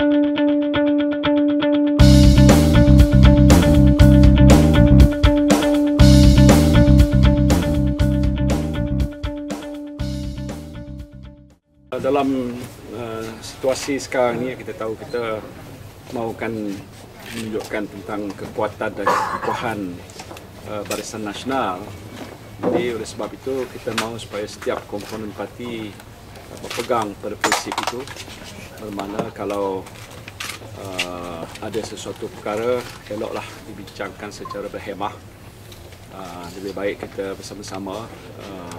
Dalam uh, situasi sekarang ni kita tahu kita mahukan menunjukkan tentang kekuatan dan kekuatan uh, Barisan Nasional. Jadi oleh sebab itu kita mahu supaya setiap komponen parti berpegang pada prinsip itu bermakna kalau uh, ada sesuatu perkara eloklah dibincangkan secara berhemah. Uh, lebih baik kita bersama-sama uh,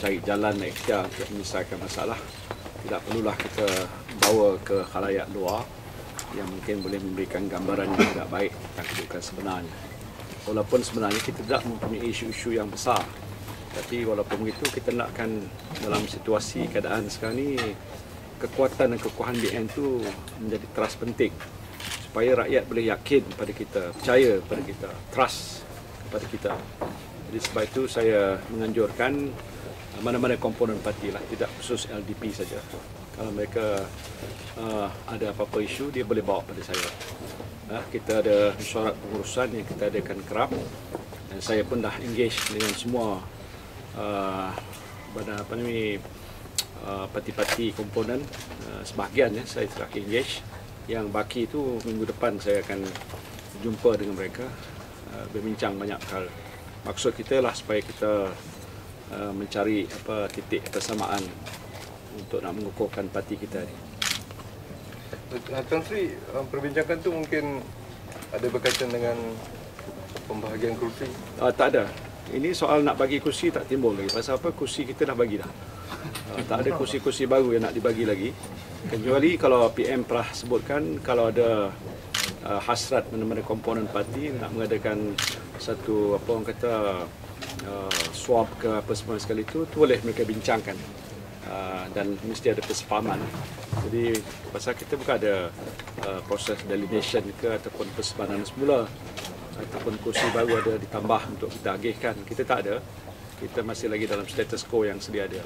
cari jalan ikhtiar untuk menyelesaikan masalah tidak perlulah kita bawa ke khalayak luar yang mungkin boleh memberikan gambaran yang tidak baik tentang kedudukan sebenarnya. Walaupun sebenarnya kita tidak mempunyai isu-isu yang besar. Tapi walaupun begitu kita nakkan dalam situasi keadaan sekarang ini kekuatan dan kekuatan BN itu menjadi trust penting supaya rakyat boleh yakin pada kita, percaya pada kita, trust kepada kita. Jadi sebab itu saya menganjurkan mana-mana komponen parti lah, tidak khusus LDP saja. Kalau mereka uh, ada apa-apa isu, dia boleh bawa pada saya. Uh, kita ada syarat pengurusan yang kita adakan kerap dan saya pun dah engage dengan semua uh, apa ni uh, parti-parti komponen uh, sebahagian ya saya telah engage yang baki itu minggu depan saya akan jumpa dengan mereka uh, berbincang banyak hal maksud kita lah supaya kita Uh, mencari apa titik persamaan untuk nak mengukuhkan parti kita ni. Tan Sri, perbincangan tu mungkin ada berkaitan dengan pembahagian kursi? Uh, tak ada. Ini soal nak bagi kursi tak timbul lagi. Pasal apa? Kursi kita dah bagi dah. Uh, tak ada kursi-kursi baru yang nak dibagi lagi. Kecuali kalau PM pernah sebutkan kalau ada uh, hasrat mana-mana komponen parti nak mengadakan satu apa orang kata uh, swab ke apa semua sekali itu, tu boleh mereka bincangkan uh, dan mesti ada kesepahaman. Jadi pasal kita bukan ada uh, proses delineation ke ataupun persepahaman semula ataupun kursi baru ada ditambah untuk kita agihkan. Kita tak ada. Kita masih lagi dalam status quo yang sedia ada.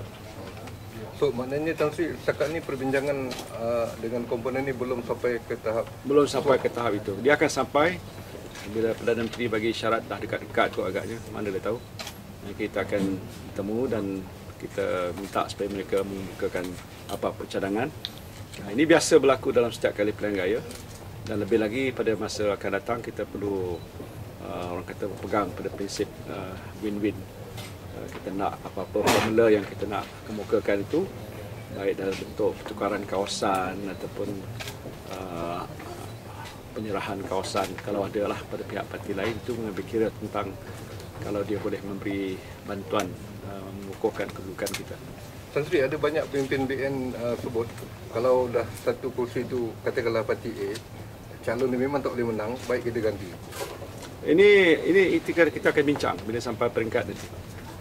So maknanya Tan Sri setakat ni perbincangan uh, dengan komponen ni belum sampai ke tahap belum sampai ke tahap itu. Dia akan sampai bila Perdana Menteri bagi syarat dah dekat-dekat tu agaknya, mana dia tahu. Kita akan bertemu dan kita minta supaya mereka membukakan apa-apa cadangan. Nah, ini biasa berlaku dalam setiap kali pilihan raya dan lebih lagi pada masa akan datang kita perlu uh, orang kata berpegang pada prinsip uh, win-win. Uh, kita nak apa-apa formula yang kita nak kemukakan itu baik dalam bentuk pertukaran kawasan ataupun uh, penyerahan kawasan kalau ada lah pada pihak parti lain itu mengambil kira tentang kalau dia boleh memberi bantuan uh, mengukuhkan kedudukan kita. Tan Sri, ada banyak pemimpin BN uh, sebut kalau dah satu kursi itu katakanlah parti A, calon ni memang tak boleh menang, baik kita ganti. Ini ini kita, kita akan bincang bila sampai peringkat nanti.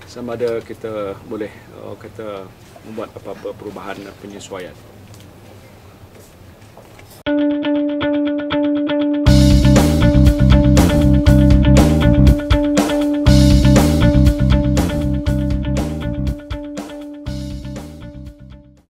Sama ada kita boleh oh, kata membuat apa-apa perubahan penyesuaian.